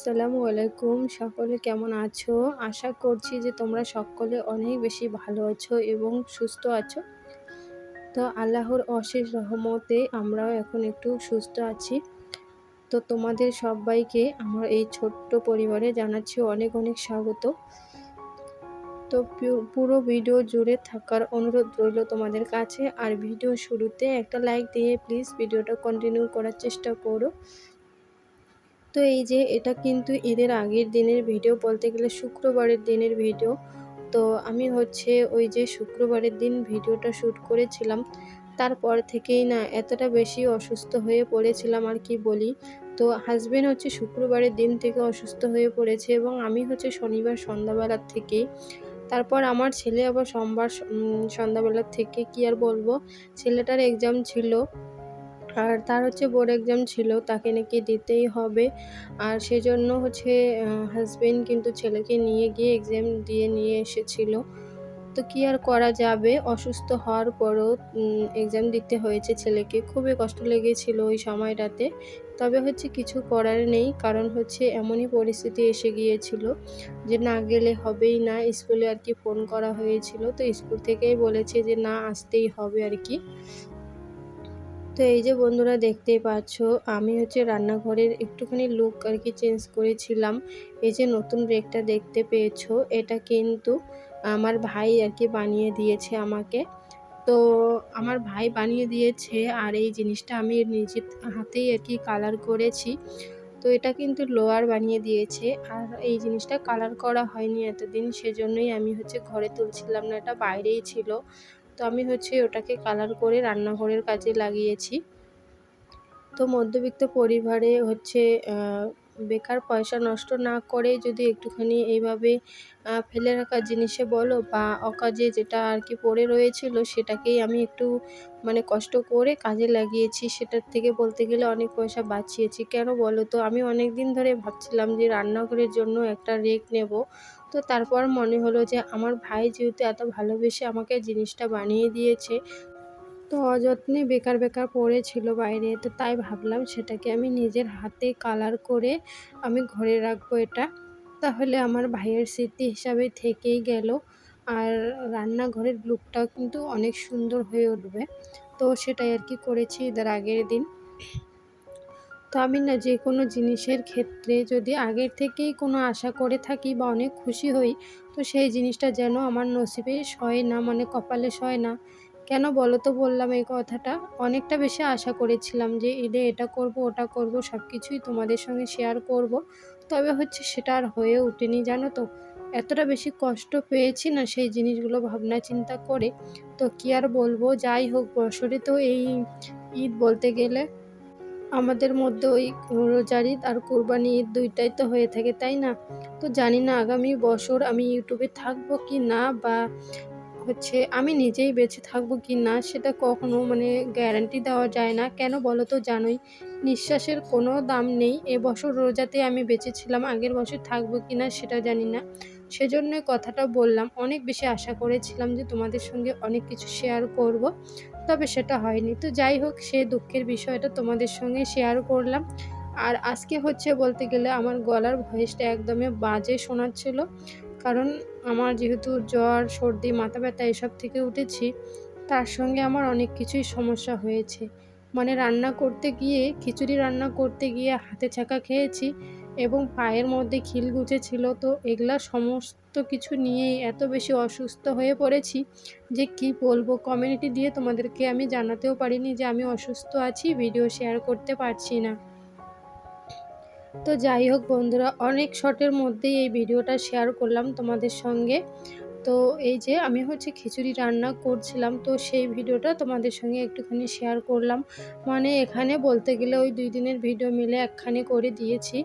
আসসালামু আলাইকুম। সকলে কেমন আছো? আশা করছি যে তোমরা সকলে অনেক বেশি ভালো আছো এবং সুস্থ আছো। তো আল্লাহর অশেষ রহমতে আমরাও এখন একটু সুস্থ আছি। তো তোমাদের সবাইকে আমার এই ছোট্ট পরিবারে জানাচ্ছি অনেক অনেক স্বাগত। তো পুরো ভিডিও জুড়ে থাকার অনুরোধ রইল তোমাদের কাছে। আর ভিডিও শুরুতে একটা লাইক দিয়ে প্লিজ ভিডিওটা কন্টিনিউ করার চেষ্টা করো। তো এই যে এটা কিন্তু ঈদের আগের দিনের ভিডিও বলতে গেলে শুক্রবারের দিনের ভিডিও। তো আমি হচ্ছে ওই যে শুক্রবারের দিন ভিডিওটা শ্যুট করেছিলাম। তারপর থেকেই না এতটা বেশি অসুস্থ হয়ে পড়েছিলাম আর কি বলি। তো হাজব্যান্ড হচ্ছে শুক্রবারের দিন থেকে অসুস্থ হয়ে পড়েছে এবং আমি হচ্ছে শনিবার সন্ধ্যাবেলার থেকেই। তারপর আমার ছেলে আবার সোমবার সন্ধ্যাবেলার থেকে কি আর বলব? ছেলেটার এক্সাম ছিল। আর তার হচ্ছে বোর্ড এক্সাম ছিল, তাকে নাকি দিতেই হবে। আর সেজন্য হচ্ছে হাজবেন্ড কিন্তু ছেলেকে নিয়ে গিয়ে এক্সাম দিয়ে নিয়ে এসেছিল। তো কি আর করা যাবে? অসুস্থ হওয়ার পরও এক্সাম দিতে হয়েছে ছেলেকে। খুবই কষ্ট লেগেছিল ওই সময়টাতে। তবে হচ্ছে কিছু করার নেই, কারণ হচ্ছে এমনই পরিস্থিতি এসে গিয়েছিল যে না গেলে হবেই না। স্কুলে আর কি ফোন করা হয়েছিল, তো স্কুল থেকেই বলেছে যে না, আসতেই হবে আর কি। তো এই যে বন্ধুরা দেখতেই পাচ্ছ, আমি হচ্ছে রান্নাঘরের একটুখানি লুক আর কি চেঞ্জ করেছিলাম। এই যে নতুন রেকটা দেখতে পেয়েছ, এটা কিন্তু আমার ভাই আর কি বানিয়ে দিয়েছে আমাকে। তো আমার ভাই বানিয়ে দিয়েছে আর এই জিনিসটা আমি নিজের হাতেই আর কি কালার করেছি। তো এটা কিন্তু লোয়ার বানিয়ে দিয়েছে আর এই জিনিসটা কালার করা হয়নি এতদিন, সেজন্যই আমি হচ্ছে ঘরে তুলছিলাম না, এটা বাইরেই ছিল। তো আমি হচ্ছে ওটাকে কালার করে রান্নাঘরের কাজে লাগিয়েছি। তো মধ্যবিত্ত পরিবারে হচ্ছে বেকার পয়সা নষ্ট না করে যদি একটুখানি এইভাবে ফেলে রাখা জিনিসে বলো বা অকাজে যেটা আর কি পড়ে রয়েছিল সেটাকেই আমি একটু মানে কষ্ট করে কাজে লাগিয়েছি। সেটার থেকে বলতে গেলে অনেক পয়সা বাঁচিয়েছি। কেন বলো তো? আমি অনেক দিন ধরে ভাবছিলাম যে রান্নাঘরের জন্য একটা রেক নেব। তো তারপর মনে হলো যে আমার ভাই যেহেতু এত ভালোবেসে আমাকে জিনিসটা বানিয়ে দিয়েছে, তো অযত্নে বেকার বেকার পড়েছিল বাইরে, তো তাই ভাবলাম সেটাকে আমি নিজের হাতে কালার করে আমি ঘরে রাখব এটা। তাহলে আমার ভাইয়ের স্মৃতি হিসাবে থেকেই গেল। আর রান্নাঘরের লুকটাও কিন্তু অনেক সুন্দর হয়ে উঠবে। তো সেটাই আর কি করেছি এদের আগের দিন। তো আমি না যে কোনো জিনিসের ক্ষেত্রে যদি আগের থেকেই কোনো আশা করে থাকি বা অনেক খুশি হই, তো সেই জিনিসটা যেন আমার নসিবে সয় না মানে কপালে সয় না। কেন বলো তো বললাম এই কথাটা? অনেকটা বেশি আশা করেছিলাম যে ঈদে এটা করব, ওটা করব সব কিছুই তোমাদের সঙ্গে শেয়ার করব। তবে হচ্ছে সেটা আর হয়ে ওঠেনি, জানো তো? এতটা বেশি কষ্ট পেয়েছি না সেই জিনিসগুলো ভাবনা চিন্তা করে। তো কী আর বলব? যাই হোক, বছরে তো এই ঈদ বলতে গেলে আমাদের মধ্যে ওই রোজার ঈদ আর কোরবানি ঈদ দুইটাই তো হয়ে থাকে, তাই না? তো জানি না আগামী বছর আমি ইউটিউবে থাকব কি না বা হচ্ছে আমি নিজেই বেঁচে থাকব কি না সেটা কখনো মানে গ্যারান্টি দেওয়া যায় না। কেন বলো তো জানোই, নিঃশ্বাসের কোনো দাম নেই। এবছর রোজাতে আমি বেঁচেছিলাম, আগের বছর থাকব কি না সেটা জানি না। সেজন্য কথাটা বললাম, অনেক বেশি আশা করেছিলাম যে তোমাদের সঙ্গে অনেক কিছু শেয়ার করব। তবে সেটা হয়নি। তো যাই হোক, সে দুঃখের বিষয়টা তোমাদের সঙ্গে শেয়ার করলাম। আর আজকে হচ্ছে বলতে গেলে আমার গলার ভয়েসটা একদমই বাজে শোনাচ্ছিল। কারণ আমার যেহেতু জ্বর, সর্দি, মাথা ব্যথা এসব থেকে উঠেছি, তার সঙ্গে আমার অনেক কিছুই সমস্যা হয়েছে। মানে রান্না করতে গিয়ে, খিচুড়ি রান্না করতে গিয়ে হাতে ছাকা খেয়েছি। এবং পায়ের মধ্যে খিল ছিল তো এগুলা সমস্ত কিছু নিয়েই এত বেশি অসুস্থ হয়ে পড়েছি যে কি বলব? কমিউনিটি দিয়ে তোমাদেরকে আমি জানাতেও পারিনি যে আমি অসুস্থ আছি ভিডিও শেয়ার করতে পারছি না। তো যাই হোক বন্ধুরা, অনেক শর্টের মধ্যেই এই ভিডিওটা শেয়ার করলাম তোমাদের সঙ্গে। তো এই যে আমি হচ্ছে খিচুড়ি রান্না করছিলাম, তো সেই ভিডিওটা তোমাদের সঙ্গে একটুখানি শেয়ার করলাম। মানে এখানে বলতে গেলে ওই দুই দিনের ভিডিও মিলে একখানে করে দিয়েছি।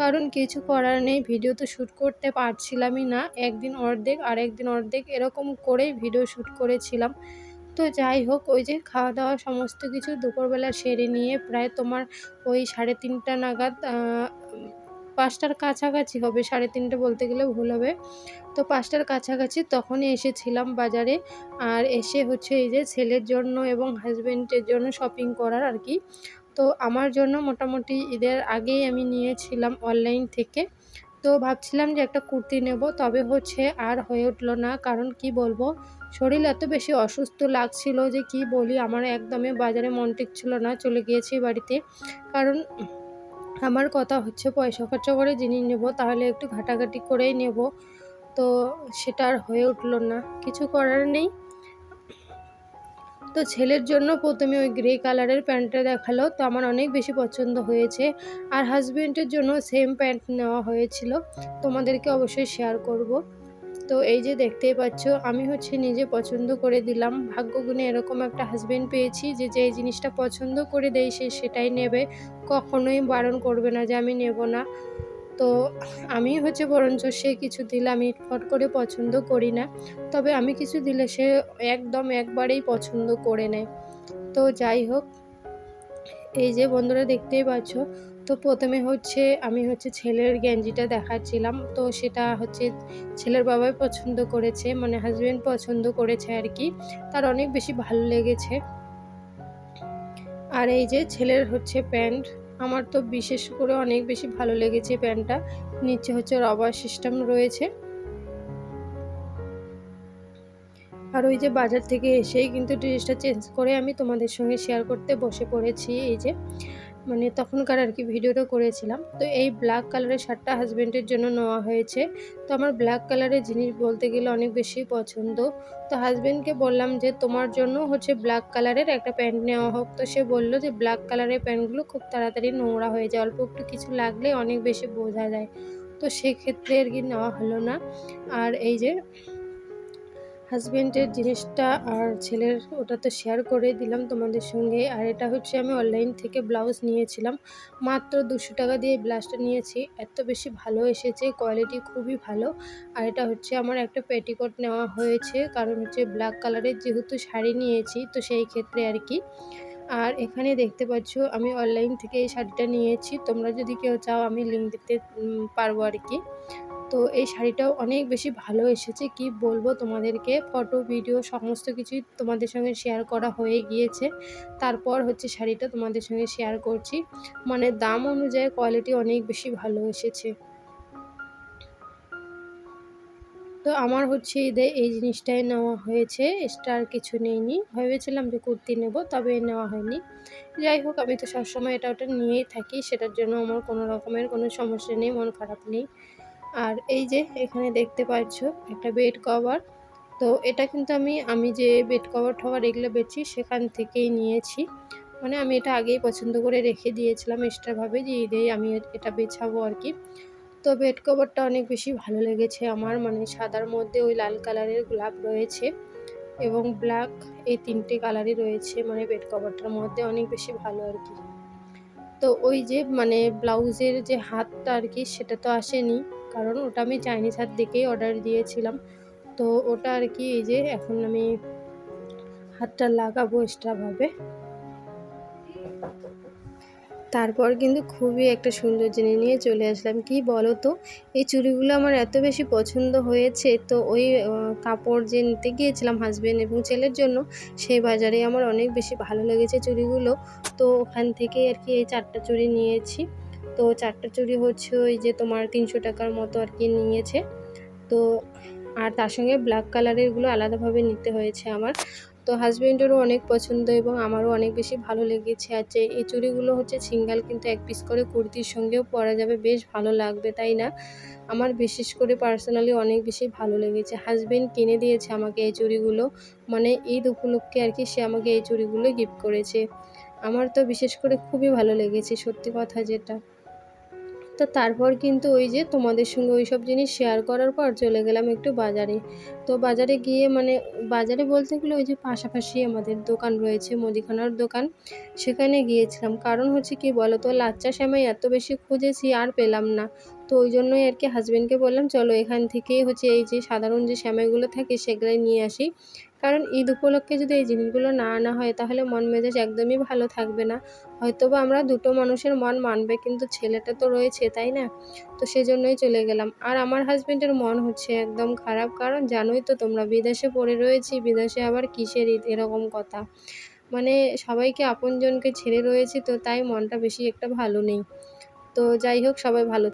কারণ কিছু করার নেই ভিডিও তো শ্যুট করতে পারছিলামই না। একদিন অর্ধেক আর একদিন অর্ধেক এরকম করেই ভিডিও শ্যুট করেছিলাম। তো যাই হোক, ওই যে খাওয়া দাওয়া সমস্ত কিছু দুপুরবেলা সেরে নিয়ে প্রায় তোমার ওই সাড়ে তিনটা নাগাদ পাঁচটার কাছাকাছি হবে, সাড়ে তিনটে বলতে গেলে ভুল হবে। তো পাঁচটার কাছাকাছি তখনই এসেছিলাম বাজারে আর এসে হচ্ছে এই যে ছেলের জন্য এবং হাজব্যান্ডের জন্য শপিং করার আর কি। তো আমার জন্য মোটামুটি ঈদের আগেই আমি নিয়েছিলাম অনলাইন থেকে। তো ভাবছিলাম যে একটা কুর্তি নেব, তবে হচ্ছে আর হয়ে উঠল না। কারণ কি বলব, শরীর এত বেশি অসুস্থ লাগছিল যে কি বলি, আমার একদমই বাজারে মন টিকছিল না, চলে গিয়েছি বাড়িতে। কারণ আমার কথা হচ্ছে পয়সা খরচা করে জিনিস নেব, তাহলে একটু ঘাটাঘাটি করেই নেব। তো সেটা আর হয়ে উঠল না, কিছু করার নেই। তো ছেলের জন্য প্রথমে ওই গ্রে কালারের প্যান্টটা দেখাল, তো আমার অনেক বেশি পছন্দ হয়েছে। আর হাজব্যান্ডের জন্য সেম প্যান্ট নেওয়া হয়েছিল, তোমাদেরকে অবশ্যই শেয়ার করব। তো এই যে দেখতেই পাচ্ছ, আমি হচ্ছে নিজে পছন্দ করে দিলাম। ভাগ্যগুণে এরকম একটা হাজব্যান্ড পেয়েছি যে যে জিনিসটা পছন্দ করে দেয়, সে সেটাই নেবে। কখনোই বারণ করবে না যে, আমি নেব না। তো আমি হচ্ছে বরঞ্চ সে কিছু দিলে আমি ফট করে পছন্দ করি না। তবে আমি কিছু দিলে সে একদম একবারেই পছন্দ করে নেয়। তো যাই হোক, এই যে বন্ধুরা দেখতেই পাচ্ছ তো প্রথমে হচ্ছে আমি হচ্ছে ছেলের গেঞ্জিটা দেখাচ্ছিলাম। তো সেটা হচ্ছে ছেলের বাবাই পছন্দ করেছে মানে হাজব্যান্ড পছন্দ করেছে আর কি তার অনেক বেশি ভালো লেগেছে। আর এই যে ছেলের হচ্ছে প্যান্ট, আমার তো বিশেষ করে অনেক বেশি ভালো লেগেছে প্যান্টটা। নিচে হচ্ছে রবার সিস্টেম রয়েছে। আর ওই যে বাজার থেকে এসেই কিন্তু ড্রেসটা চেঞ্জ করে আমি তোমাদের সঙ্গে শেয়ার করতে বসে পড়েছি, এই যে। মানে তখনকার আর কি ভিডিওটা করেছিলাম। তো এই ব্ল্যাক কালারের শার্টটা হাজব্যান্ডের জন্য নেওয়া হয়েছে। তো আমার ব্ল্যাক কালারের জিনিস বলতে গেলে অনেক বেশি পছন্দ। তো হাজব্যান্ডকে বললাম যে, তোমার জন্য হচ্ছে ব্ল্যাক কালারের একটা প্যান্ট নেওয়া হোক। তো সে বলল যে ব্ল্যাক কালারের প্যান্টগুলো খুব তাড়াতাড়ি নোংরা হয়ে যায়। অল্প একটু কিছু লাগলে অনেক বেশি বোঝা যায়। তো সেক্ষেত্রে আর কি নেওয়া হলো না। আর এই যে হাজব্যান্ডের জিনিসটা আর ছেলের ওটা তো শেয়ার করে দিলাম তোমাদের সঙ্গে। আর এটা হচ্ছে আমি অনলাইন থেকে ব্লাউজ নিয়েছিলাম। মাত্র দুশো টাকা দিয়ে ব্লাউজটা নিয়েছি। এত বেশি ভালো এসেছে কোয়ালিটি খুবই ভালো। আর এটা হচ্ছে আমার একটা পেটিকোট নেওয়া হয়েছে, কারণ হচ্ছে ব্ল্যাক কালারের যেহেতু শাড়ি নিয়েছি, তো সেই ক্ষেত্রে আর কি। আর এখানে দেখতে পাচ্ছ, আমি অনলাইন থেকে এই শাড়িটা নিয়েছি। তোমরা যদি কেউ চাও, আমি লিঙ্ক দিতে পারব আর কি। তো এই শাড়িটাও অনেক বেশি ভালো এসেছে। কি বলব তোমাদেরকে? ফটো, ভিডিও সমস্ত কিছুই তোমাদের সঙ্গে শেয়ার করা হয়ে গিয়েছে। তারপর হচ্ছে শাড়িটা তোমাদের সঙ্গে শেয়ার করছি। মানে দাম অনুযায়ী কোয়ালিটি অনেক বেশি ভালো এসেছে। তো আমার হচ্ছে ঈদে এই জিনিসটাই নেওয়া হয়েছে। আর কিছু নেইনি। ভেবেছিলাম যে কুর্তি নেব, তবে নেওয়া হয়নি। যাই হোক, আমি তো সবসময় এটা ওটা নিয়েই থাকি। সেটার জন্য আমার কোনো রকমের কোনো সমস্যা নেই, মন খারাপ নেই। আর এই যে এখানে দেখতে পাচ্ছ একটা বেড কভার তো এটা কিন্তু আমি আমি যে বেড কভার ঠভার এগুলো বেছি সেখান থেকেই নিয়েছি। মানে আমি এটা আগেই পছন্দ করে রেখে দিয়েছিলাম এক্সট্রাভাবে যে ঈদে আমি এটা বেছাবো আর কি। তো বেড কভারটা অনেক বেশি ভালো লেগেছে আমার মানে সাদার মধ্যে ওই লাল কালারের গোলাপ রয়েছে এবং ব্ল্যাক এই তিনটে কালারই রয়েছে মানে বেড কভারটার মধ্যে অনেক বেশি ভালো আর কি। তো ওই যে মানে ব্লাউজের যে হাতটা আর কি সেটা তো আসেনি। কারণ ওটা আমি চাইনিজ হাত দেখেই অর্ডার দিয়েছিলাম। তো ওটা আর কি এই যে এখন আমি হাতটা লাগাবো এক্সট্রাভাবে তারপর কিন্তু খুবই একটা সুন্দর জিনিস নিয়ে চলে আসলাম। কি বলো তো এই চুড়িগুলো আমার এত বেশি পছন্দ হয়েছে। তো ওই কাপড় যে নিতে গিয়েছিলাম হাজব্যান্ড এবং ছেলের জন্য সেই বাজারে আমার অনেক বেশি ভালো লেগেছে চুড়িগুলো। তো ওখান থেকে আর কি এই চারটা চুড়ি নিয়েছি। তো চারটা চুড়ি হচ্ছে, ওই যে তোমার তিনশো টাকার মতো আর কি নিয়েছে। তো আর তার সঙ্গে ব্ল্যাক কালারেরগুলো আলাদাভাবে নিতে হয়েছে আমার। তো হাজব্যান্ডেরও অনেক পছন্দ এবং আমারও অনেক বেশি ভালো লেগেছে। আর যে এই চুড়িগুলো হচ্ছে সিঙ্গাল, কিন্তু এক পিস করে কুর্তির সঙ্গেও পরা যাবে, বেশ ভালো লাগবে, তাই না? আমার বিশেষ করে পার্সোনালি অনেক বেশি ভালো লেগেছে। হাজব্যান্ড কিনে দিয়েছে আমাকে এই চুড়িগুলো মানে ঈদ উপলক্ষে আর কি সে আমাকে এই চুড়িগুলো গিফট করেছে। আমার তো বিশেষ করে খুবই ভালো লেগেছে, সত্যি কথা যেটা। তো তারপর কিন্তু ওই যে তোমাদের সঙ্গে ওই সব জিনিস শেয়ার করার পর চলে গেলাম একটু বাজারে। তো বাজারে গিয়ে মানে বাজারে বলতে গেলে ওই যে পাশাপাশি আমাদের দোকান রয়েছে, মুদিখানার দোকান। সেখানে গিয়েছিলাম। কারণ হচ্ছে কি বলো তো লাচ্চা শ্যামাই এত বেশি খুঁজেছি আর পেলাম না। তো ওই জন্যই আর কি হাজব্যান্ডকে বললাম, চলো এখান থেকেই হচ্ছে এই যে সাধারণ যে শ্যামাইগুলো থাকে সেগুলোই নিয়ে আসি। কারণ ঈদ উপলক্ষে যদি এই জিনিসগুলো না আনা হয়, তাহলে মন মেজাজ একদমই ভালো থাকবে না। হয়তো বা আমরা দুটো মানুষের মন মানবে, কিন্তু ছেলেটা তো রয়েছে, তাই না? তো সেজন্যই চলে গেলাম। আর আমার হাজব্যান্ডের মন হচ্ছে একদম খারাপ, কারণ জানোই তো তোমরা, বিদেশে পড়ে রয়েছি, বিদেশে আবার কিসের ঈদ? এরকম কথা। মানে সবাইকে আপনজনকে ছেড়ে রয়েছি তো, তাই মনটা বেশি একটা ভালো নেই। তো যাই হোক, সবাই ভালো